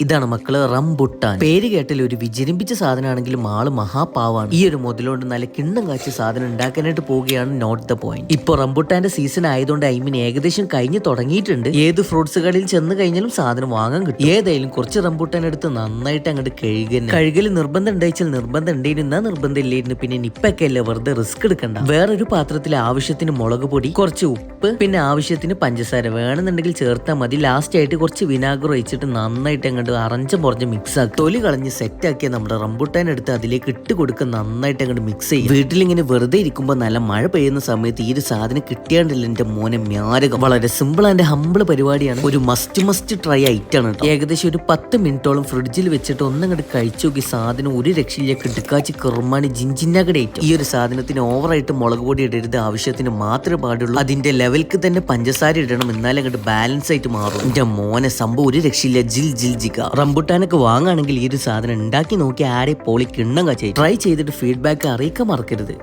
ഇതാണ് മക്കൾ റംബുട്ടാൻ. പേര് കേട്ടാൽ ഒരു വിജരിമ്പിച്ച സാധനമാണെങ്കിലും ആൾ മഹാപാവാണ്. ഈ ഒരു മുതലുകൊണ്ട് നല്ല കിണ്ണം കാച്ച സാധനം ഉണ്ടാക്കാനായിട്ട് പോവുകയാണ് നോട്ട് ദ പോയിന്റ്. ഇപ്പൊ റംബുട്ടാന്റെ സീസൺ ആയതുകൊണ്ട് ഐ മീൻ ഏകദേശം കഴിഞ്ഞു തുടങ്ങിയിട്ടുണ്ട്. ഏത് ഫ്രൂട്ട്സ് കടയിൽ ചെന്ന് കഴിഞ്ഞാലും സാധനം വാങ്ങാൻ കിട്ടും. ഏതായാലും കുറച്ച് റംബുട്ടാൻ എടുത്ത് നന്നായിട്ട് അങ്ങോട്ട് കഴുകുന്നു. കഴുകൽ നിർബന്ധം ഉണ്ടായിച്ചാൽ നിർബന്ധം ഉണ്ടായിരുന്ന നിർബന്ധം ഇല്ലായിരുന്നു. പിന്നെ നിപ്പൊക്കെ അല്ലേ വെറുതെ റിസ്ക് എടുക്കണ്ട. വേറൊരു പാത്രത്തിൽ ആവശ്യത്തിന് മുളക് പൊടി കുറച്ച് ഉപ്പ് പിന്നെ ആവശ്യത്തിന് പഞ്ചസാര വേണമെന്നുണ്ടെങ്കിൽ ചേർത്താൽ മതി. ലാസ്റ്റ് ആയിട്ട് കുറച്ച് വിനാഗർ ഒഴിച്ചിട്ട് നന്നായിട്ട് അങ്ങോട്ട് അറഞ്ച് പുറഞ്ഞ് മിക്സ് ആക്കി. തൊലി കളഞ്ഞ് സെറ്റ് ആക്കിയ നമ്മുടെ റംബുട്ടാൻ എടുത്ത് അതിലേക്ക് ഇട്ട് കൊടുക്കുക നന്നായിട്ട് അങ്ങോട്ട് മിക്സ് ചെയ്യും. വീട്ടിലിങ്ങനെ വെറുതെ ഇരിക്കുമ്പോൾ നല്ല മഴ പെയ്യുന്ന സമയത്ത് ഈ ഒരു സാധനം കിട്ടിയാണ്ടില്ല എന്റെ മോനെ മ്യാരകം. വളരെ സിമ്പിൾ ആൻഡ് ഹമ്പിൾ പരിപാടിയാണ്. ഒരു മസ്റ്റ് മസ്റ്റ് ട്രൈ ഐറ്റാണ് ആണ് ഏകദേശം ഒരു പത്ത് മിനിറ്റോളം ഫ്രിഡ്ജിൽ വെച്ചിട്ട് ഒന്നങ്ങോട്ട് കഴിച്ചു നോക്കി സാധനം ഒരു രക്ഷയില്ല കിടുക്കാച്ചി കുർമാണി ജിഞ്ചിന്നകടെ ഈ ഒരു സാധനത്തിന് ഓവറായിട്ട് മുളക് പൊടി ഇടരുത് ആവശ്യത്തിന് മാത്രമേ പാടുള്ളൂ. അതിന്റെ ലെവൽക്ക് തന്നെ പഞ്ചസാര ഇടണം എന്നാലും അങ്ങോട്ട് ബാലൻസ് ആയിട്ട് മാറും എന്റെ മോനെ സംഭവം ഒരു രക്ഷയില്ല. ജിൽ ജിൽ. ജിക റംബുട്ടാനൊക്കെ വാങ്ങുകയാണെങ്കിൽ ഈ ഒരു സാധനം ഉണ്ടാക്കി നോക്കി ആരെ പോളി കിണ്ണം ട്രൈ ചെയ്തിട്ട് ഫീഡ്ബാക്ക് അറിയിക്കാൻ മറക്കരുത്.